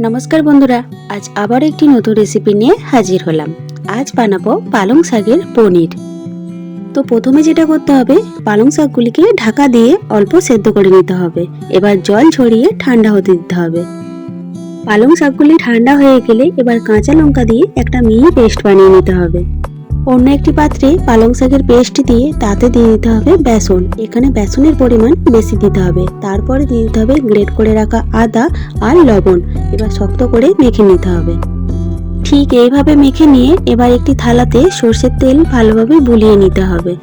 নমস্কার বন্ধুরা, আজ আবার একটি নতুন রেসিপি নিয়ে হাজির হলাম। আজ বানাবো পালং শাকের পনির। তো প্রথমে যেটা করতে হবে, পালং শাকগুলিকে ঢাকা দিয়ে অল্প সেদ্ধ করে নিতে হবে। এবার জল ঝরিয়ে ঠান্ডা হতে দিতে হবে। পালং শাকগুলি ঠান্ডা হয়ে গেলে এবার কাঁচা লঙ্কা দিয়ে একটা মিহি পেস্ট বানিয়ে নিতে হবে। অন্য একটি পাত্রে পালং শাকের পেস্ট দিয়ে তাতে দিয়ে দিতে হবে বেসন। এখানে বেসনের পরিমাণ বেশি দিতে হবে। তারপরে দিয়ে দিতে হবে গ্রেট করে রাখা আদা আর লবণ। এবার শক্ত করে মেখে নিতে হবে। ঠিক এইভাবে মেখে নিয়ে এবার একটি থালাতে সর্ষের তেল ভালোভাবে বুলিয়ে নিতে হবে।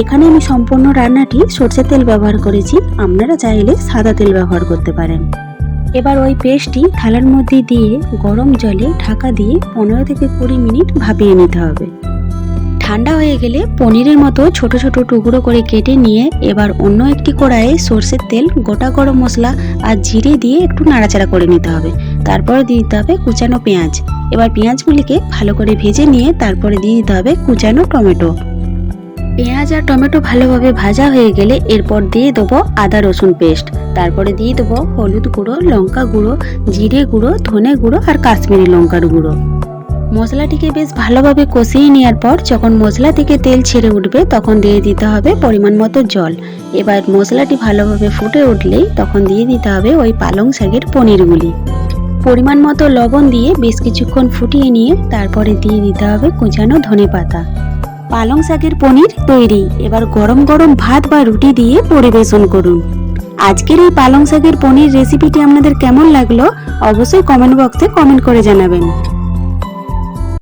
এখানে আমি সম্পূর্ণ রান্নাটি সর্ষের তেল ব্যবহার করেছি। আপনারা চাইলে সাদা তেল ব্যবহার করতে পারেন। এবার ওই পেস্টটি থালার মধ্যে দিয়ে গরম জলে ঢাকা দিয়ে পনেরো থেকে কুড়ি মিনিট ভাপিয়ে নিতে হবে। ঠান্ডা হয়ে গেলে পনিরের মতো ছোট ছোট টুকরো করে কেটে নিয়ে এবার অন্য একটি কড়াইয়ে সর্ষের তেল, গোটা গরম মশলা আর জিরে দিয়ে একটু নাড়াচাড়া করে নিতে হবে। তারপর দিয়ে দিতে হবে কুচানো পেঁয়াজ। এবার পেঁয়াজগুলিকে ভালো করে ভেজে নিয়ে তারপরে দিয়ে দিতে হবে কুচানো টমেটো। পেঁয়াজ আর টমেটো ভালোভাবে ভাজা হয়ে গেলে এরপর দিয়ে দেবো আদা রসুন পেস্ট। তারপরে দিয়ে দেবো হলুদ গুঁড়ো, লঙ্কা গুঁড়ো, জিরে গুঁড়ো, ধনে গুঁড়ো আর কাশ্মীরি লঙ্কার গুঁড়ো। মশলাটিকে বেশ ভালোভাবে কষিয়ে নেওয়ার পর যখন মশলা থেকে তেল ছেড়ে উঠবে, তখন দিয়ে দিতে হবে পরিমাণ মতো জল। এবার মশলাটি ভালোভাবে ফুটে উঠলেই তখন দিয়ে দিতে হবে ওই পালং শাকের পনিরগুলি। পরিমাণ মতো লবণ দিয়ে বেশ কিছুক্ষণ ফুটিয়ে নিয়ে তারপরে দিয়ে দিতে হবে কুচানো ধনে পাতা। পালং শাকের পনির তৈরি। এবার গরম গরম ভাত বা রুটি দিয়ে পরিবেশন করুন। আজকের এই পালং শাকের পনির রেসিপিটি আপনাদের কেমন লাগল, অবশ্যই কমেন্ট বক্সে কমেন্ট করে জানাবেন।